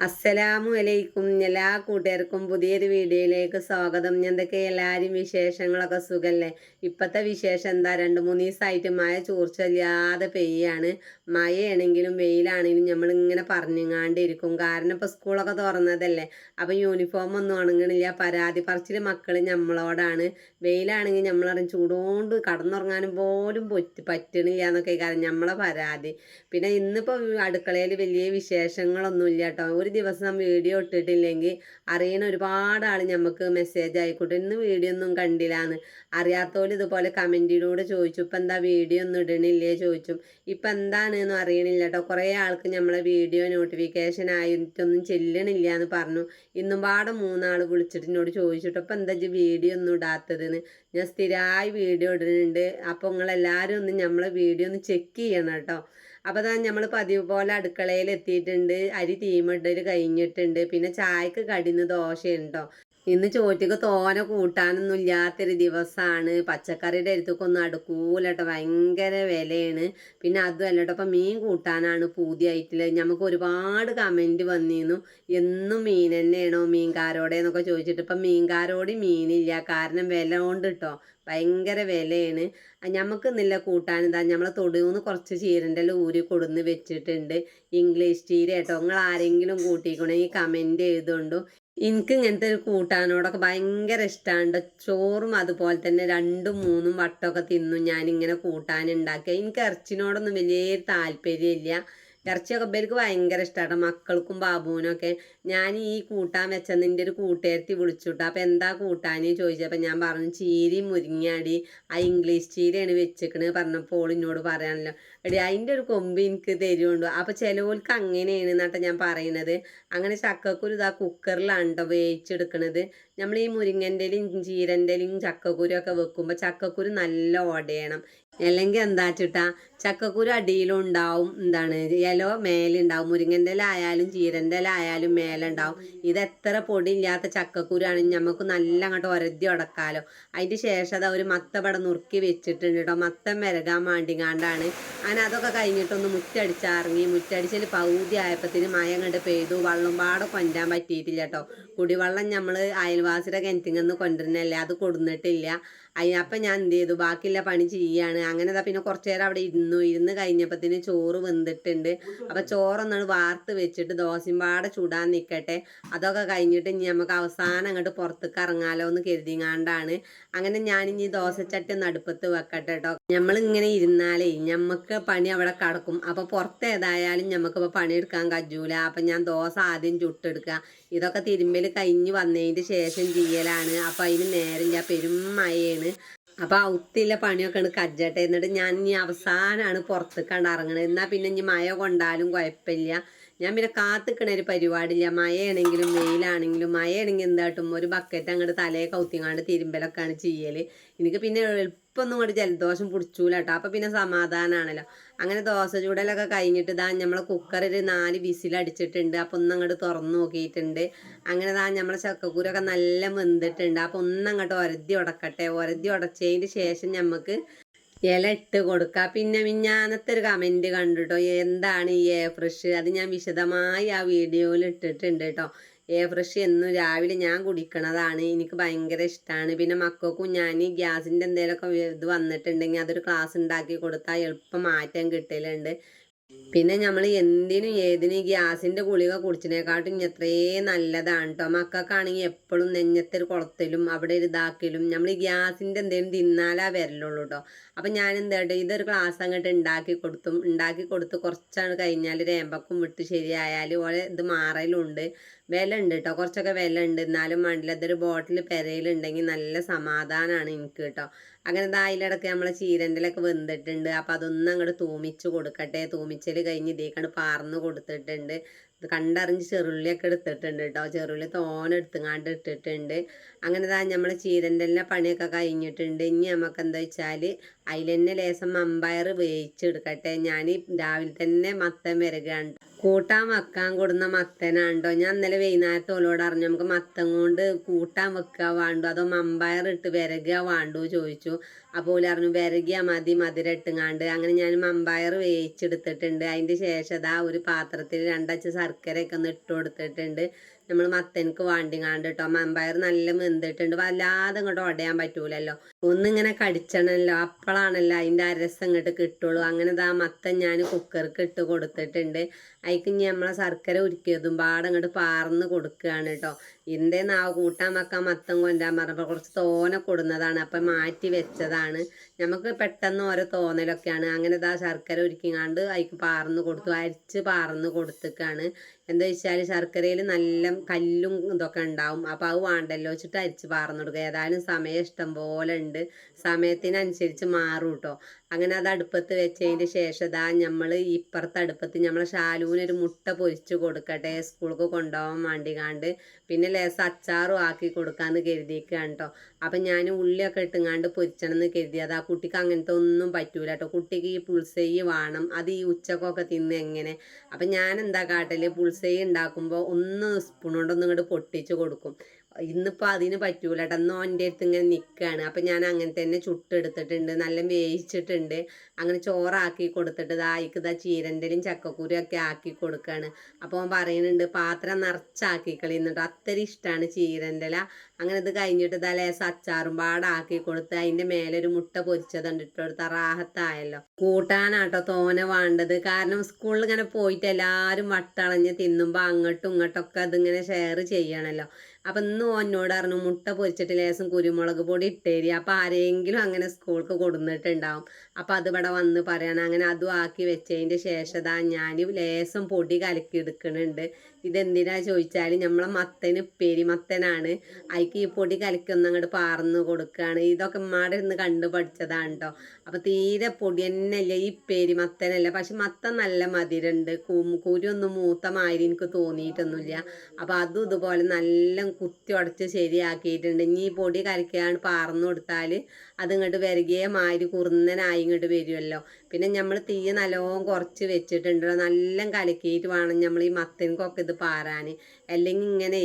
അസ്സലാമു അലൈക്കും എല്ലാ കൂട്ടുകാർക്കും പുതിയൊരു വീഡിയോയിലേക്ക് സ്വാഗതം. എന്തൊക്കെ എല്ലാവരും വിശേഷങ്ങളൊക്കെ സുഖല്ലേ? ഇപ്പോഴത്തെ വിശേഷം എന്താ? രണ്ട് മൂന്ന് ദിവസമായിട്ട് മഴ ചോർച്ചയില്ലാതെ പെയ്യാണ്. മഴയാണെങ്കിലും വെയിലാണെങ്കിലും നമ്മളിങ്ങനെ പറഞ്ഞുങ്ങാണ്ടിരിക്കും. കാരണം ഇപ്പോൾ സ്കൂളൊക്കെ തുറന്നതല്ലേ? അപ്പം യൂണിഫോം ഒന്നും ഉണങ്ങണില്ല. പരാതി പറിച്ചിൽ മക്കൾ നമ്മളോടാണ്. വെയിലാണെങ്കിൽ നമ്മളറിഞ്ഞ് ചൂടുകൊണ്ട് കടന്നുറങ്ങാനും പോലും പൊറ്റ് പറ്റണില്ല എന്നൊക്കെ കാരണം നമ്മളെ പരാതി. പിന്നെ ഇന്നിപ്പോൾ അടുക്കളയിൽ വലിയ വിശേഷങ്ങളൊന്നുമില്ല കേട്ടോ. ഒരു ദിവസം വീഡിയോ ഇട്ടിട്ടില്ലെങ്കിൽ അറിയണ ഒരുപാട് ആൾ നമുക്ക് മെസ്സേജ് ആയിക്കോട്ടെ. ഇന്ന് വീഡിയോ ഒന്നും കണ്ടില്ലാന്ന്. അറിയാത്തോൽ ഇതുപോലെ കമന്റിലൂടെ ചോദിച്ചു ഇപ്പം എന്താ വീഡിയോ ഒന്നും ഇടണില്ലേ? ചോദിച്ചു. ഇപ്പം എന്താണെന്നും അറിയണില്ല കേട്ടോ കുറേ ആൾക്ക് നമ്മളെ വീഡിയോ നോട്ടിഫിക്കേഷൻ ആയിട്ടൊന്നും ചെല്ലണില്ല എന്ന് പറഞ്ഞു. ഇന്നും പാടെ മൂന്നാൾ വിളിച്ചിട്ട് എന്നോട് ചോദിച്ചിട്ട് അപ്പം എന്താ വീഡിയോ ഒന്നും ഇടാത്തതെന്ന്? ഞാൻ സ്ഥിരമായി വീഡിയോ ഇടുന്നുണ്ട് അപ്പോൾ നിങ്ങളെല്ലാവരും ഒന്ന് നമ്മളെ വീഡിയോ ഒന്ന് ചെക്ക് ചെയ്യണം കേട്ടോ അപ്പോൾ അതാ നമ്മൾ പതിവ് പോലെ അടുക്കളയിൽ എത്തിയിട്ടുണ്ട്. അരി തീമിടൽ കഴിഞ്ഞിട്ടുണ്ട്. പിന്നെ ചായക്ക് കടിന്ന് ദോശയുണ്ടോ? ഇന്ന് ചോറ്റക്ക് തോന കൂട്ടാനൊന്നും ഇല്ലാത്തൊരു ദിവസമാണ് പച്ചക്കറിയുടെ അടുത്തൊക്കൊന്നും അടുക്കൂലട്ടോ. ഭയങ്കര വിലയാണ്. പിന്നെ അതും അല്ലട്ടോ. ഇപ്പം മീൻ കൂട്ടാനാണ് പൂതിയായിട്ടുള്ളത്. നമുക്ക് ഒരുപാട് കമന്റ് വന്നിരുന്നു എന്നും മീൻ തന്നെയാണോ മീൻകാരോടെ എന്നൊക്കെ ചോദിച്ചിട്ട്. ഇപ്പം മീൻകാരോട് മീനില്ല. കാരണം വില കൊണ്ട് കേട്ടോ ഭയങ്കര വിലയാണ്. നമുക്ക് നില്ല കൂട്ടാൻ ഞമ്മളെ നമ്മളെ തൊടുന്ന് കുറച്ച് ചീരന്റെ ഊരി കൊടുന്ന് വെച്ചിട്ടുണ്ട്. ഇംഗ്ലീഷ് ചീര കേട്ടോ. നിങ്ങൾ ആരെങ്കിലും കൂട്ടിക്കണമെങ്കിൽ കമന്റ് എഴുതുകൊണ്ടു എനിക്ക് ഇങ്ങനത്തെ ഒരു കൂട്ടാനോടൊക്കെ ഭയങ്കര ഇഷ്ടമാണ് ചോറും അതുപോലെ തന്നെ രണ്ടും മൂന്നും വട്ടമൊക്കെ തിന്നും ഞാനിങ്ങനെ കൂട്ടാൻ ഉണ്ടാക്കുക. എനിക്ക് ഇറച്ചിനോടൊന്നും വലിയ താല്പര്യമില്ല. ഇറച്ചിയൊക്കെ ഇവർക്ക് ഭയങ്കര ഇഷ്ടമാണ് മക്കൾക്കും ബാബുവിനൊക്കെ ഞാൻ ഈ കൂട്ടാൻ വെച്ചതിന്റെ ഒരു കൂട്ടുകാരത്തി വിളിച്ചുട്ടോ. അപ്പം എന്താ കൂട്ടാൻ ചോദിച്ചപ്പോൾ ഞാൻ പറഞ്ഞു ചീരി മുരിങ്ങാടി ആ ഇംഗ്ലീഷ് ചീരയാണ് വെച്ചേക്കണത് പറഞ്ഞപ്പോൾ എന്നോട് പറയാനല്ലോ എടി അതിന്റെ ഒരു കൊമ്പ് എനിക്ക് തരുമുണ്ടോ അപ്പോൾ ചിലവർക്ക് അങ്ങനെയാണ് എന്നിട്ട് ഞാൻ പറയുന്നത് അങ്ങനെ ചക്കക്കുരു ഇതാ കുക്കറിലാണ് കേട്ടോ വേവിച്ചെടുക്കണത്. നമ്മൾ ഈ മുരിങ്ങന്റെലും ചീരന്റെലും ചക്കക്കുരു ഒക്കെ വെക്കുമ്പോൾ ചക്കക്കുരു നല്ല ഓടയണം അല്ലെങ്കിൽ എന്താ വെച്ചിട്ടാ ചക്കക്കുരു അടിയിലും ഉണ്ടാവും എന്താണ് ഇലോ മേലുണ്ടാവും മുരിങ്ങന്റെ ഇല ആയാലും ചീരന്റെ ഇല ആയാലും മേലുണ്ടാവും ഇത് എത്ര പൊടി ഇല്ലാത്ത ചക്കക്കുരു ആണെങ്കിൽ നമുക്ക് നല്ല അങ്ങോട്ട് ഒരതി ഉടക്കാലോ. അതിന്റെ ശേഷം അത് ഒരു മത്തപട നുറുക്കി വെച്ചിട്ടുണ്ട് കേട്ടോ. മത്തം വിരകാൻ വേണ്ടിങ്ങാണ്ടാണ്. അങ്ങനെ അതൊക്കെ കഴിഞ്ഞിട്ടൊന്ന് മുറ്റടിച്ചിറങ്ങി മുറ്റടിച്ചിൽ പകുതി ആയപ്പത്തിന് മഴ കണ്ട് പെയ്തു. വെള്ളം പാടെ കൊണ്ടാൻ പറ്റിയിട്ടില്ല കേട്ടോ. കുടിവെള്ളം നമ്മൾ അയൽവാസിയുടെ കിണറ്റിങ്ങന്ന് കൊണ്ടുവരുന്നല്ലേ അത് കൊടുന്നിട്ടില്ല. അയ്യ അപ്പം ഞാൻ എന്ത് ചെയ്തു ബാക്കിയുള്ള പണി ചെയ്യാണ്. അങ്ങനെ ദാ പിന്നെ കുറച്ച് നേരം അവിടെ ഇരുന്നു. ഇരുന്ന് കഴിഞ്ഞപ്പത്തിന് ചോറ് വെന്തിട്ടുണ്ട്. അപ്പം ചോറൊന്നാണ് വാർത്ത് വെച്ചിട്ട് ദോശയും പാടെ ചൂടാൻ നിൽക്കട്ടെ അതൊക്കെ കഴിഞ്ഞിട്ട് ഇനി നമുക്ക് അവസാനം അങ്ങോട്ട് പുറത്തേക്ക് ഇറങ്ങാലോ എന്ന് കരുതിങ്ങാണ്ടാണ്. അങ്ങനെ ഞാനിനി ദോശച്ചട്ടി ഒന്ന് അടുപ്പത്ത് വെക്കട്ടെ കേട്ടോ നമ്മളിങ്ങനെ ഇരുന്നാലേ ഞമ്മക്ക് പണി അവിടെ കടക്കും. അപ്പോൾ പുറത്ത് ഏതായാലും നമുക്കിപ്പോൾ പണിയെടുക്കാൻ കഴിയൂല അപ്പം ഞാൻ ദോശ ആദ്യം ചുട്ടെടുക്കുക ഇതൊക്കെ തിരുമ്പൽ കഴിഞ്ഞ് വന്നതിന്റെ ശേഷം ചെയ്യലാണ്. അപ്പം അതിന് നേരം ഞാൻ മഴയാണ്. അപ്പോൾ ഔത്തില്ല പണിയൊക്കെ ആണ് കജ്ജട്ടെ. എന്നിട്ട് ഞാൻ ഇനി അവസാനമാണ് പുറത്തേക്കാണ് ഇറങ്ങണത്. എന്നാൽ പിന്നെ ഇനി മഴ കൊണ്ടാലും കുഴപ്പമില്ല. ഞാൻ പിന്നെ കാത്തിക്കണ ഒരു പരിപാടിയില്ല മഴയാണെങ്കിലും വെയിലാണെങ്കിലും മഴയാണെങ്കിൽ എന്താട്ടും ഒരു ബക്കറ്റ് അങ്ങോട്ട് തലയെ കൗത്തിങ്ങാണ്ട് തിരുമ്പലൊക്കെയാണ് ചെയ്യൽ എനിക്ക് പിന്നെ എളുപ്പമൊന്നും അങ്ങോട്ട് ജലദോഷം പിടിച്ചൂല കേട്ടോ അപ്പം പിന്നെ സമാധാനമാണല്ലോ അങ്ങനെ ദോശ ചൂടലൊക്കെ കഴിഞ്ഞിട്ട് ഇതാ നമ്മളെ കുക്കറിൽ നാല് വിസിലടിച്ചിട്ടുണ്ട് അപ്പം ഒന്ന് അങ്ങോട്ട് തുറന്ന് നോക്കിയിട്ടുണ്ട്. അങ്ങനെ ഇതാ നമ്മളെ ചക്കക്കൂരൊക്കെ നല്ല വെന്തിട്ടുണ്ട്. അപ്പം ഒന്നങ്ങോട്ട് ഒരതി ഉടക്കട്ടെ. ഒരതി ഉടച്ചതിന് ശേഷം നമുക്ക് ഇല ഇട്ട് കൊടുക്കുക പിന്നെ മിഞ്ഞാന്നത്തെ ഒരു കമന്റ് കണ്ടുട്ടോ? എന്താണ് ഈ എ ഫ്രഷ് അത് ഞാൻ വിശദമായി ആ വീഡിയോയിൽ ഇട്ടിട്ടുണ്ട് കേട്ടോ. എ ഫ്രഷ് എന്നും രാവിലെ ഞാൻ കുടിക്കണതാണ്. എനിക്ക് ഭയങ്കര ഇഷ്ടമാണ് പിന്നെ മക്കൾക്കും ഞാൻ ഗ്യാസിന്റെ എന്തെങ്കിലുമൊക്കെ ഇത് വന്നിട്ടുണ്ടെങ്കിൽ അതൊരു ക്ലാസ് ഉണ്ടാക്കി കൊടുത്താൽ എളുപ്പം മാറ്റം കിട്ടലുണ്ട്. പിന്നെ നമ്മൾ എന്തിനും ഏതിനും ഗ്യാസിന്റെ ഗുളിക കുടിച്ചതിനെക്കാട്ടും എത്രയേ നല്ലതാണ് കേട്ടോ മക്കൾക്കാണെങ്കിൽ എപ്പോഴും നെഞ്ഞത്തൊരു കുളത്തിലും അവിടെ ഒരു ഇതാക്കലും നമ്മൾ ഈ ഗ്യാസിന്റെ എന്തെങ്കിലും തിന്നാലാ വരലുള്ളൂ കേട്ടോ അപ്പം ഞാൻ എന്താ ഇതൊരു ക്ലാസ് അങ്ങോട്ട് ഉണ്ടാക്കി കൊടുത്തും ഉണ്ടാക്കി കൊടുത്ത് കുറച്ചാണ് കഴിഞ്ഞാൽ രേമ്പക്കും വിട്ട് ശരിയായാൽ ഓരോ ഇത് മാറലുണ്ട്. വില ഉണ്ട് കേട്ടോ കുറച്ചൊക്കെ വില ഉണ്ട് എന്നാലും വേണ്ടില്ല. ബോട്ടിൽ പെരയിലുണ്ടെങ്കിൽ നല്ല സമാധാനമാണ് എനിക്ക് കേട്ടോ അങ്ങനെ അതിലിടക്ക് നമ്മളെ ചീരന്റെലൊക്കെ വെന്തിട്ടുണ്ട്. അപ്പം അതൊന്നും അങ്ങോട്ട് തൂമിച്ച് കൊടുക്കട്ടെ. തൂമിച്ചൽ കഴിഞ്ഞ് ഇതേക്കാണ് പാർന്ന് കൊടുത്തിട്ടുണ്ട്. കണ്ടറിഞ്ഞ് ചെറുള്ളിയൊക്കെ എടുത്തിട്ടുണ്ട് കേട്ടോ ചെറുള്ളി തോന എടുത്തുങ്ങാണ്ട് ഇട്ടിട്ടുണ്ട്. അങ്ങനെ താ നമ്മൾ ചീരന്റെ പണിയൊക്കെ കഴിഞ്ഞിട്ടുണ്ട്. ഇനി നമുക്ക് എന്താ വെച്ചാൽ അതിൽ തന്നെ ലേസം അമ്പയർ വേവിച്ചെടുക്കട്ടെ. ഞാൻ രാവിലെ തന്നെ മത്തൻ വരകാണ് കൂട്ടാൻ വെക്കാൻ കൊടുന്ന മത്തനാണ്ടോ? ഞാൻ ഇന്നലെ വൈകുന്നേരത്തെ ഓലോട് അറിഞ്ഞു നമുക്ക് മത്തൻ കൊണ്ട് കൂട്ടാൻ വെക്കുക വേണ്ടു. അതോ മമ്പയർ ഇട്ട് വിരകുക വേണ്ടു ചോദിച്ചു. അപ്പോൾ ഓൽ പറഞ്ഞു വിരകിയാൽ മതി മധുരം ഇട്ടുങ്ങാണ്ട്. അങ്ങനെ ഞാൻ മമ്പയർ വേവിച്ചെടുത്തിട്ടുണ്ട്. അതിന്റെ ശേഷം അതാ ഒരു പാത്രത്തിൽ രണ്ടച്ച ശർക്കരയൊക്കെ ഒന്ന് ഇട്ട് കൊടുത്തിട്ടുണ്ട്. നമ്മൾ മത്തനക്ക് വാണ്ടിങ്ങാണ്ട് കേട്ടോ മമ്പയർ നല്ല വെന്തിട്ടുണ്ട്. വല്ലാതെ ഇങ്ങോട്ട് ഉടയാൻ പറ്റൂലല്ലോ. ഒന്നിങ്ങനെ കടിച്ചണല്ലോ. അപ്പോഴാണല്ലോ അതിന്റെ അരസം ഇങ്ങോട്ട് കിട്ടുള്ളൂ. അങ്ങനെ ഇതാ മത്തൻ ഞാൻ കുക്കർക്ക് ഇട്ട് കൊടുത്തിട്ടുണ്ട്. അതിക്ക് ഇനി നമ്മളെ ശർക്കര ഉരുക്കിയതും പാടെ ഇങ്ങോട്ട് പാർന്ന് കൊടുക്കുകയാണ് കേട്ടോ ഇന്തേ നാവ് കൂട്ടാൻ വെക്കാൻ മത്തം കൊണ്ടാൻ പറഞ്ഞപ്പോൾ കുറച്ച് തോനെ കൊടുന്നതാണ്. അപ്പം മാറ്റി വെച്ചതാണ്. നമുക്ക് പെട്ടെന്ന് ഓരോ തോന്നലൊക്കെയാണ്. അങ്ങനെ ഇതാ ശർക്കര ഉരുക്കിങ്ങാണ്ട് അതിക്ക് പാർന്ന് കൊടുത്തു. അരിച്ച് പാർന്ന് കൊടുത്തേക്കാണ്. എന്താ വെച്ചാൽ ശർക്കരയിൽ നല്ല കല്ലും ഇതൊക്കെ ഉണ്ടാവും. അപ്പോൾ അത് വേണ്ടല്ലോ? വെച്ചിട്ട് അരിച്ച് പാർന്ന് കൊടുക്കുക ഏതായാലും സമയം ഇഷ്ടം പോലെ ഉണ്ട് സമയത്തിനനുസരിച്ച് മാറും കേട്ടോ അങ്ങനെ അത് അടുപ്പത്ത് വെച്ചതിന് ശേഷം ഇതാ നമ്മൾ ഇപ്പുറത്തെ അടുപ്പത്ത് നമ്മളെ ഒരു മുട്ട പൊരിച്ച് കൊടുക്കട്ടെ. സ്കൂൾക്ക് കൊണ്ടുപോകാൻ വേണ്ടി കാണ്ട് പിന്നെ ലേസം അച്ചാറും ആക്കി കൊടുക്കാമെന്ന് കരുതിയിരിക്കുകയാണ് കേട്ടോ അപ്പം ഞാൻ ഉള്ളിയൊക്കെ ഇട്ടുങ്ങാണ്ട് പൊരിച്ചണമെന്ന് കരുതിയത് ആ കുട്ടിക്ക് അങ്ങനത്തെ ഒന്നും പറ്റൂല കേട്ടോ കുട്ടിക്ക് ഈ പുൾസൈ വേണം. അത് ഈ ഉച്ചക്കൊക്കെ തിന്ന് എങ്ങനെ? അപ്പം ഞാൻ എന്താ കാട്ടൽ പുൾസെയ്യ് ഉണ്ടാക്കുമ്പോൾ ഒന്ന് സ്പൂൺ കൊണ്ടൊന്നും ഇങ്ങോട്ട് പൊട്ടിച്ച് കൊടുക്കും. ഇന്നിപ്പോൾ അതിന് പറ്റൂല കേട്ടോ എന്നോ എന്റെ അടുത്ത് ഇങ്ങനെ നിൽക്കുകയാണ് അപ്പം ഞാൻ അങ്ങനെ തന്നെ ചുട്ടെടുത്തിട്ടുണ്ട്. നല്ല വേവിച്ചിട്ടുണ്ട്. അങ്ങനെ ചോറാക്കി കൊടുത്തിട്ട് ഇതാ ഇതാ ചീരന്റെലും ചക്കക്കുരും ഒക്കെ ആക്കി കൊടുക്കുകയാണ് അപ്പോൾ അവൻ പറയുന്നുണ്ട് പാത്രം നിറച്ചാക്കി കളിയുന്നുണ്ട് അത്ര ഇഷ്ടമാണ് ചീരന്റെല. അങ്ങനെ ഇത് കഴിഞ്ഞിട്ട് ഇതാ ലേസം അച്ചാറും പാടാക്കി കൊടുത്ത് അതിന്റെ മേലെ ഒരു മുട്ട പൊരിച്ചതുണ്ട് ഇട്ട് കൊടുത്ത റാഹത്തായല്ലോ. കൂട്ടാനാട്ടോ തോനെ വേണ്ടത്. കാരണം സ്കൂളിൽ ഇങ്ങനെ പോയിട്ട് എല്ലാവരും വട്ടളഞ്ഞ് തിന്നുമ്പോൾ അങ്ങോട്ടും ഇങ്ങോട്ടൊക്കെ അതിങ്ങനെ ഷെയർ ചെയ്യണമല്ലോ അപ്പം ഇന്ന് എന്നോട് പറഞ്ഞു മുട്ട പൊരിച്ചിട്ട് ലേശം കുരുമുളക് പൊടി ഇട്ടേരി. അപ്പം ആരെങ്കിലും അങ്ങനെ സ്കൂൾക്ക് കൊടുന്നിട്ടുണ്ടാവും. അപ്പം അത് ഇവിടെ വന്ന് പറയണം. അങ്ങനെ അതും ആക്കി വെച്ചതിന്റെ ശേഷം ഞാൻ ലേശം പൊടി കലക്കി എടുക്കുന്നുണ്ട് ഇതെന്തിനാ ചോദിച്ചാൽ നമ്മളെ മത്തന് പെരി മത്തനാണ്. അതിക്ക് ഈ പൊടി കലക്കി ഒന്ന് അങ്ങോട്ട് പാർന്ന് കൊടുക്കുകയാണ് ഇതൊക്കെ ഉമ്മാടെ ഇന്ന് കണ്ടു പഠിച്ചതാണ് കേട്ടോ അപ്പം തീരെ പൊടി തന്നെയല്ല ഈ പെരി മത്തനല്ല. പക്ഷെ മത്തൻ നല്ല മധുരമുണ്ട് കുരു ഒന്നും മൂത്ത മാതിരി എനിക്ക് തോന്നിയിട്ടൊന്നുമില്ല. അപ്പം അതും ഇതുപോലെ നല്ല കുത്തി ഉടച്ച് ശരിയാക്കിയിട്ടുണ്ട്. ഇനി ഈ പൊടി കലക്കിയാണ് പാർന്നു കൊടുത്താൽ അത് ഇങ്ങോട്ട് വരികയെ മാതിരി കുറുന്നനായി ഇങ്ങോട്ട് വരുമല്ലോ പിന്നെ നമ്മൾ തീ നല്ലോണം കുറച്ച് വെച്ചിട്ടുണ്ട്. നല്ല കലക്കിയിട്ട് വേണം നമ്മൾ ഈ മത്തനക്കൊക്കെ ഇത് പാറാൻ അല്ലെങ്കിൽ ഇങ്ങനെ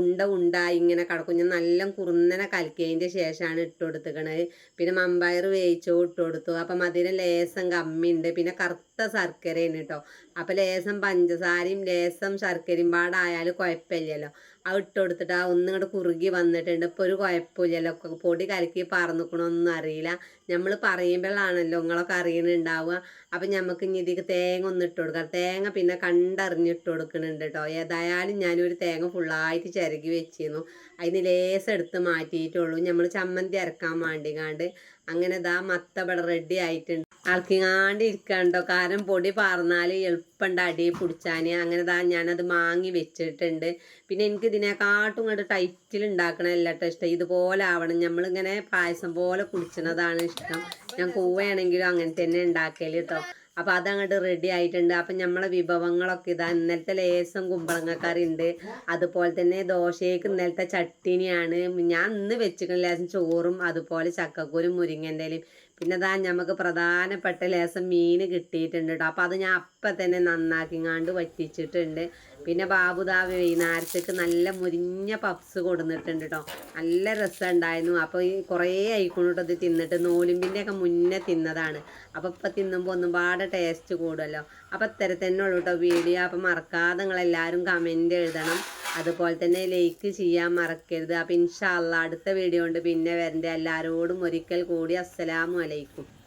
ഉണ്ട ഉണ്ടായി ഇങ്ങനെ കിടക്കും. ഞാൻ നല്ല കുറുന്നനെ കലക്കിയതിന്റെ ശേഷമാണ് ഇട്ട് കൊടുത്തുക്കണത് പിന്നെ മമ്പയർ വേവിച്ചോ ഇട്ട് കൊടുത്തു. അപ്പം മധുരം ലേസം കമ്മിയുണ്ട് പിന്നെ കറുത്ത ശർക്കരയാണ് കേട്ടോ അപ്പം ലേസം പഞ്ചസാരയും ലേസം ശർക്കരയും പാടായാൽ കുഴപ്പമില്ലല്ലോ അത് ഇട്ട് കൊടുത്തിട്ട് ആ ഒന്നിങ്ങോട്ട് കുറുകി വന്നിട്ടുണ്ട്. ഇപ്പോൾ ഒരു കുഴപ്പമില്ലല്ലോ പൊടി കലക്കി പറന്നിക്കണമൊന്നും അറിയില്ല നമ്മൾ പറയുമ്പോഴാണല്ലോ നിങ്ങളൊക്കെ അറിയുന്നുണ്ടാവുക. അപ്പം നമുക്ക് ഇനി ഇതിക്ക് തേങ്ങ ഒന്ന് ഇട്ട് കൊടുക്കാം. തേങ്ങ പിന്നെ കണ്ടറിഞ്ഞിട്ട് കൊടുക്കുന്നുണ്ട് കേട്ടോ ഏതായാലും ഞാനൊരു തേങ്ങ ഫുള്ളായിട്ട് ചിരകി വെച്ചിരുന്നു. അതിന് ലേസ് എടുത്ത് മാറ്റിയിട്ടുള്ളൂ. നമ്മൾ ചമ്മന്തി അരക്കാൻ വേണ്ടിക്കാണ്ട് അങ്ങനെ ഇതാ മത്തബട റെഡി ആയിട്ടുണ്ട്. ആൾക്കിങ്ങാണ്ട് ഇരിക്കണ്ടോ? കാരണം പൊടി പാർന്നാൽ എളുപ്പമുണ്ട് അടി പിടിച്ചാൻ അങ്ങനെ താ ഞാനത് മാങ്ങി വെച്ചിട്ടുണ്ട്. പിന്നെ എനിക്ക് ഇതിനെക്കാട്ടും ഇങ്ങോട്ട് ടൈറ്റിൽ ഉണ്ടാക്കണമല്ല ഇഷ്ടം. ഇതുപോലെ ആവണം. നമ്മളിങ്ങനെ പായസം പോലെ കുടിച്ചണതാണ് ഇഷ്ടം. ഞാൻ കൂവയാണെങ്കിലും അങ്ങനെ തന്നെ ഉണ്ടാക്കൽ കേട്ടോ അപ്പോൾ അതങ്ങോട്ട് റെഡി ആയിട്ടുണ്ട്. അപ്പം നമ്മളെ വിഭവങ്ങളൊക്കെ ഇതാ ഇന്നലത്തെ ലേസം കുമ്പളങ്ങക്കറി ഉണ്ട് അതുപോലെ തന്നെ ദോശയ്ക്ക് ഇന്നലത്തെ ചട്ടിനിയാണ്. ഞാൻ ഇന്ന് വെച്ചിരിക്കുന്ന ലേസം ചോറും അതുപോലെ ചക്കക്കൂരും മുരിങ്ങന്റെലും പിന്നെ അതാ നമുക്ക് പ്രധാനപ്പെട്ട ലേസം മീൻ കിട്ടിയിട്ടുണ്ട് കേട്ടോ അപ്പോൾ അത് ഞാൻ അപ്പം തന്നെ നന്നാക്കിങ്ങാണ്ട് വറ്റിച്ചിട്ടുണ്ട്. പിന്നെ ബാബുദാ വൈകുന്നേരത്തേക്ക് നല്ല മുരിഞ്ഞ പപ്സ് കൊടുന്നിട്ടുണ്ട് കേട്ടോ നല്ല രസമുണ്ടായിരുന്നു. അപ്പോൾ ഈ കുറേ ആയിക്കൊണ്ടിട്ട് ഇത് തിന്നിട്ട്. നോലിമ്പിന്റെ ഒക്കെ മുന്നേ തിന്നതാണ്. അപ്പോൾ ഇപ്പം തിന്നുമ്പോൾ ഒന്നും പാടെ ടേസ്റ്റ് കൂടുമല്ലോ അപ്പോൾ ഇത്തരത്തന്നെ ഉള്ളൂ കേട്ടോ വീഡിയോ. അപ്പം മറക്കാതെ നിങ്ങളെല്ലാവരും കമന്റ് എഴുതണം. അതുപോലെ തന്നെ ലൈക്ക് ചെയ്യാൻ മറക്കരുത്. അപ്പം ഇൻഷാല്ല അടുത്ത വീഡിയോ ഉണ്ട് പിന്നെ വരണ്ടേ. എല്ലാവരോടും ഒരിക്കൽ കൂടി അസ്സലാമു അലൈക്കും.